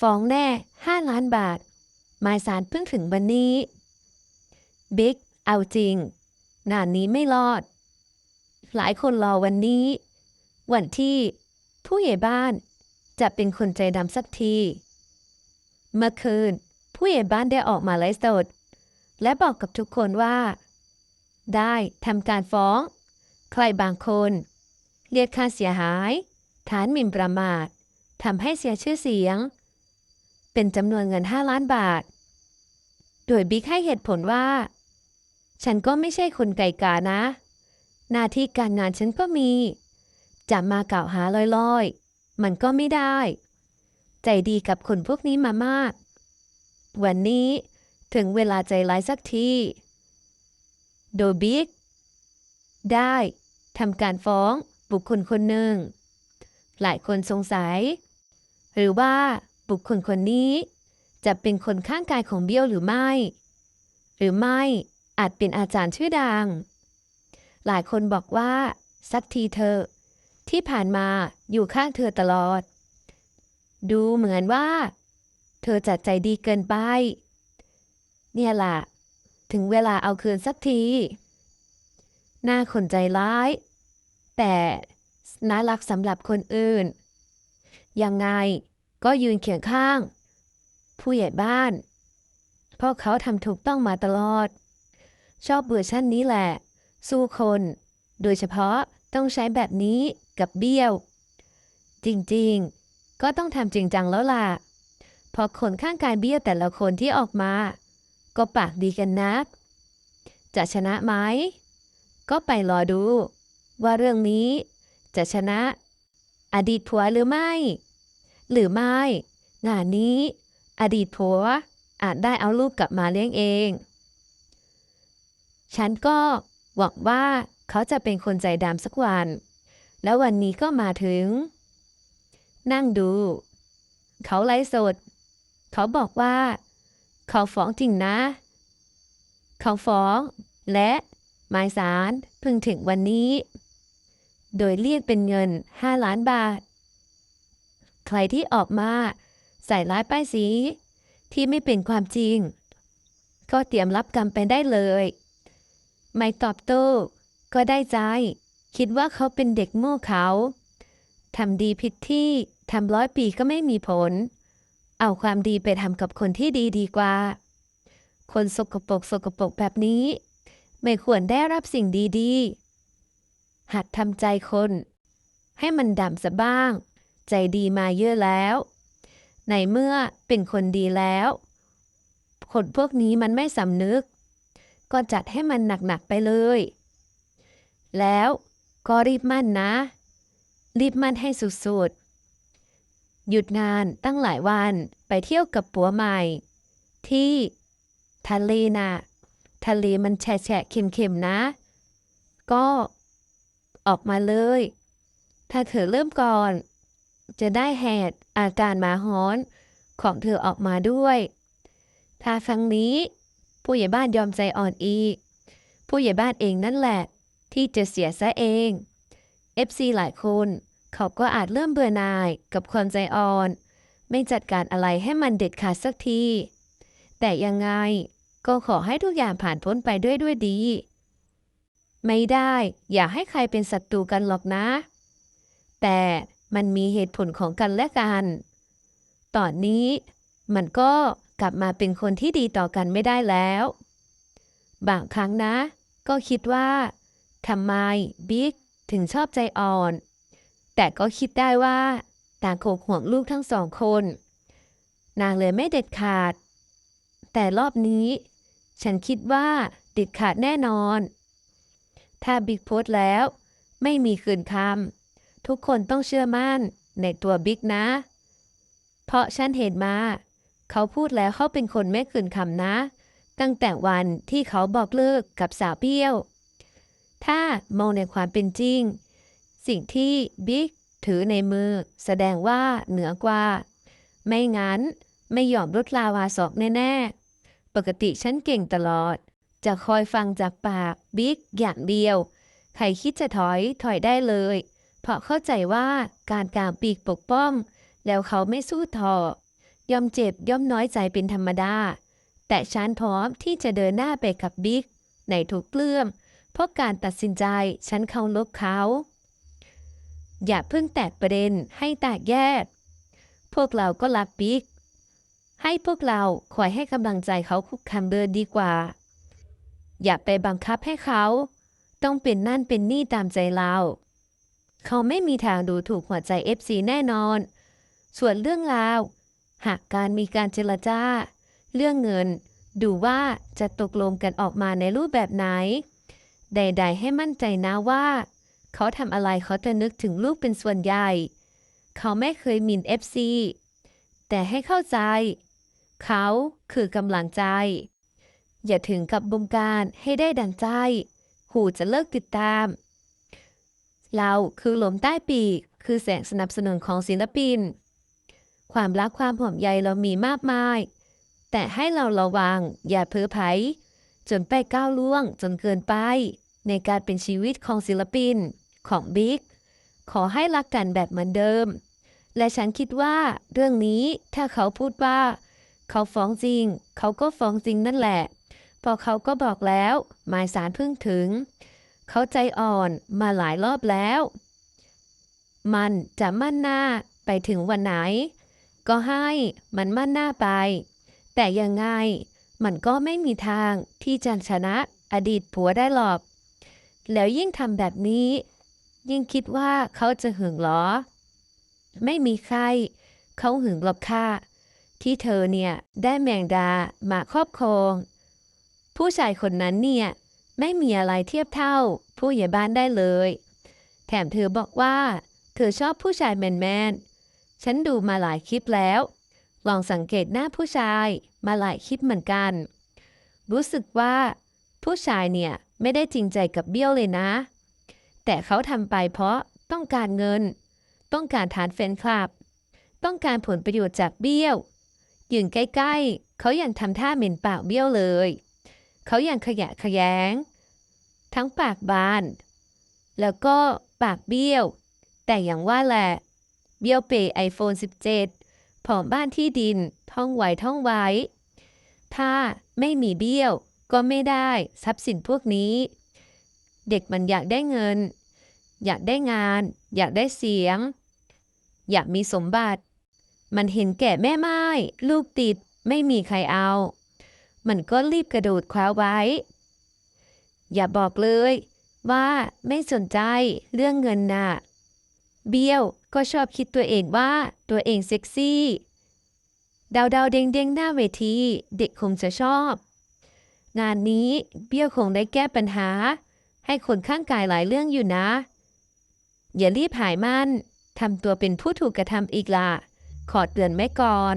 ฟ้องแน่ห้าล้านบาท หมายสารเพิ่งถึงวันนี้ บิ๊ก เอาจริง งานนี้ไม่รอด หลายคนรอวันนี้ วันที่ผู้ใหญ่บ้านจะเป็นคนใจดำสักที เมื่อคืน ผู้ใหญ่บ้านได้ออกมาไลฟ์สด และบอกกับทุกคนว่า ได้ทำการฟ้อง ใครบางคน เรียกค่าเสียหาย ฐานหมิ่นประมาททำให้เสียชื่อเสียง เป็นจำนวนเงิน 5 ล้านบาท โดยบิ๊กให้เหตุผลว่า ฉันก็ไม่ใช่คนไก่กานะ หน้าที่การงานฉันก็มี จะมากล่าวหาลอยๆ มันก็ไม่ได้ ใจดีกับคนพวกนี้มามาก วันนี้ถึงเวลาใจร้ายสักที โดยบิ๊กได้ทำการฟ้องบุคคลคนหนึ่ง หลายคนสงสัย หรือว่า บุคคลคนนี้ จะเป็นคนข้างกายของเบี้ยวหรือไม่ หรือไม่อาจเป็นอาจารย์ชื่อดัง หลายคนบอกว่า สักทีเธอ ที่ผ่านมาอยู่ข้างเธอตลอด ดูเหมือนว่า เธอจัดใจดีเกินไป เนี่ยล่ะ ถึงเวลาเอาคืนสักที หน้าคนใจร้าย แต่น่ารักสำหรับคนอื่น ยังไง ก็ยืนเคียงข้าง ผู้ใหญ่บ้านเพราะเขาทำถูกต้องมาตลอด ชอบเวอร์ชันนี้แหละ สู้คน โดยเฉพาะต้องใช้แบบนี้กับเบี้ยว จริงๆ ก็ต้องทำจริงจังแล้วล่ะพราะคนข้างกายเบี้ยวแต่ละคนที่ออกมา ก็ปากดีกันนัก จะชนะไหม ก็ไปรอดู ว่าเรื่องนี้จะชนะ อดีตผัวหรือไม่ หรือไม่ งานนี้ อดีตผัวอาจได้เอาลูกกลับมาเลี้ยงเอง ฉันก็หวังว่าเขาจะเป็นคนใจดำสักวัน แล้ววันนี้ก็มาถึง นั่งดู เขาไลฟ์สด เขาบอกว่า เขาฟ้องจริงนะ เขาฟ้อง และหมายสารเพิ่งถึงวันนี้ โดยเรียกเป็นเงิน 5 ล้านบาท ใครที่ออกมา ใส่ร้ายป้ายสี ที่ไม่เป็นความจริง ก็เตรียมรับกรรมไปได้เลย ไม่ตอบโต้ก็ได้ใจ คิดว่าเขาเป็นเด็กโง่เขาทำดีผิดที่ทำร้อยปีก็ไม่มีผล เอาความดีไปทำกับคนที่ดีดีกว่า คนสกปรกสกปรกแบบนี้ ไม่ควรได้รับสิ่งดีๆ หัดทำใจคน ให้มันดำซะบ้าง ใจดีมาเยอะแล้ว ในเมื่อเป็นคนดีแล้ว คนพวกนี้มันไม่สำนึก ก็จัดให้มันหนักๆไปเลย แล้วก็รีบมั่นนะ รีบมั่นให้สุดๆ หยุดงานตั้งหลายวันไปเที่ยวกับปัวใหม่ ที่ ทะเลน่ะทะเลมันแฉะแฉะเค็มๆนะ ก็ออกมาเลย ถ้าเธอเริ่มก่อน จะได้แหดอาการหมาหอนของเธอออกมาด้วย ถ้าครั้งนี้ ผู้ใหญ่บ้านยอมใจอ่อนอีก ผู้ใหญ่บ้านเองนั่นแหละ ที่จะเสียซะเอง FC หลายคนเขาก็อาจเริ่มเบื่อหน่ายกับคนใจอ่อน ไม่จัดการอะไรให้มันเด็ดขาดสักที แต่ยังไงก็ขอให้ทุกอย่างผ่านพ้นไปด้วยด้วยดี ไม่ได้อย่าให้ใครเป็นศัตรูกันหรอกนะ แต่ มันมีเหตุผลของกันและกัน ตอนนี้มันก็กลับมาเป็นคนที่ดีต่อกันไม่ได้แล้ว บางครั้งนะ ก็คิดว่าทำไมบิ๊กถึงชอบใจอ่อน แต่ก็คิดได้ว่าต่างโขกห่วงลูกทั้งสองคน นางเลยไม่เด็ดขาด แต่รอบนี้ ฉันคิดว่าเด็ดขาดแน่นอน ถ้าบิ๊กโพสแล้ว ไม่มีคืนคำ ทุกคนต้องเชื่อมั่นในตัวบิ๊กนะ เพราะฉันเห็นมา เขาพูดแล้วเขาเป็นคนไม่คืนคำนะ ตั้งแต่วันที่เขาบอกเลิกกับสาวเปี้ยว ถ้ามองในความเป็นจริง สิ่งที่บิ๊กถือในมือแสดงว่าเหนือกว่า ไม่งั้นไม่ยอมลดลาวาศอกแน่ๆ ปกติฉันเก่งตลอด จะคอยฟังจากปากบิ๊กอย่างเดียว ใครคิดจะถอยถอยได้เลย เพราะเข้าใจว่าการกางปีกปกป้อง แล้วเขาไม่สู้ทอยอมเจ็บย่อมน้อยใจเป็นธรรมดา แต่ฉันพร้อมที่จะเดินหน้าไปกับบิ๊ก ในทุกเรื่องเพราะการตัดสินใจฉันเคารพเขา อย่าเพิ่งแตกประเด็นให้แตกแยก พวกเราก็รักบิ๊ก ให้พวกเราคอยให้กำลังใจเขาคุกคำเดินดีกว่า อย่าไปบังคับให้เขา ต้องเป็นนั่นเป็นนี่ตามใจเรา เขาไม่มีทางดูถูกหัวใจ FC แน่นอน ส่วนเรื่องราว หากการมีการเจรจาเรื่องเงิน ดูว่าจะตกลงกันออกมาในรูปแบบไหน ใด ๆ ให้มั่นใจนะว่า เขาทำอะไรเขาจะนึกถึงลูกเป็นส่วนใหญ่ เขาไม่เคยหมิน FC แต่ให้เข้าใจ เขาคือกำลังใจ อย่าถึงกับบงการให้ได้ดังใจ หูจะเลิกติดตาม เราคือลมใต้ปีก คือแสงสนับสนุนของศิลปิน ความรักความห่วงใยเรามีมากมาย แต่ให้เราระวัง อย่าเพ้อไผจนไปก้าวล่วงจนเกินไป ในการเป็นชีวิตของศิลปิน ของบิ๊กขอให้รักกันแบบเหมือนเดิม และฉันคิดว่าเรื่องนี้ถ้าเขาพูดว่า เขาฟ้องจริง เขาก็ฟ้องจริงนั่นแหละพอเขาก็บอกแล้ว หมายสารเพิ่งถึง เขาใจอ่อนมาหลายรอบแล้ว มันจะมั่นหน้าไปถึงวันไหน ก็ให้มันมั่นหน้าไป แต่ยังไงมันก็ไม่มีทางที่จะชนะอดีตผัวได้หรอก แล้วยิ่งทำแบบนี้ ยิ่งคิดว่าเขาจะหึงหรอ ไม่มีใคร เขาหึงหรอกค่ะ ที่เธอเนี่ยได้แมงดามาครอบครอง ผู้ชายคนนั้นเนี่ย ไม่มีอะไรเทียบเท่า ผู้ใหญ่บ้านได้เลย แถมเธอบอกว่า เธอชอบผู้ชายแมนๆ ฉันดูมาหลายคลิปแล้ว ลองสังเกตหน้าผู้ชายมาหลายคลิปเหมือนกัน รู้สึกว่า ผู้ชายเนี่ยไม่ได้จริงใจกับเบี้ยวเลยนะ แต่เขาทำไปเพราะต้องการเงิน ต้องการฐานแฟนคลับ ต้องการผลประโยชน์จากเบี้ยวยืนใกล้ๆ เขายังทำท่าเหม็นปากเบี้ยวเลย เขาอยังขยะขยง ทั้งปากบาน แล้วก็ปากเบี้ยว แต่อย่างว่าแหละ เบี้ยวเปย์ไอโฟน17 ผอมบ้านที่ดิน ท่องไว้ท่องไว้ ถ้าไม่มีเบี้ยว ก็ไม่ได้ทรัพย์สินพวกนี้ เด็กมันอยากได้เงิน อยากได้งาน อยากได้เสียง อยากมีสมบัติ มันเห็นแก่แม่ไม้ลูกติดไม่มีใครเอา มันก็รีบกระโดดคว้าไว้ อย่าบอกเลย ว่าไม่สนใจเรื่องเงินน่ะ เบี้ยวก็ชอบคิดตัวเองว่าตัวเองเซ็กซี่ดาวดาวเด้งเด้งหน้าเวที เด็กคงจะชอบ งานนี้เบี้ยวคงได้แก้ปัญหา ให้คนข้างกายหลายเรื่องอยู่นะ อย่ารีบหายมันทำตัวเป็นผู้ถูกกระทำอีกล่ะ ขอเตือนไว้ก่อน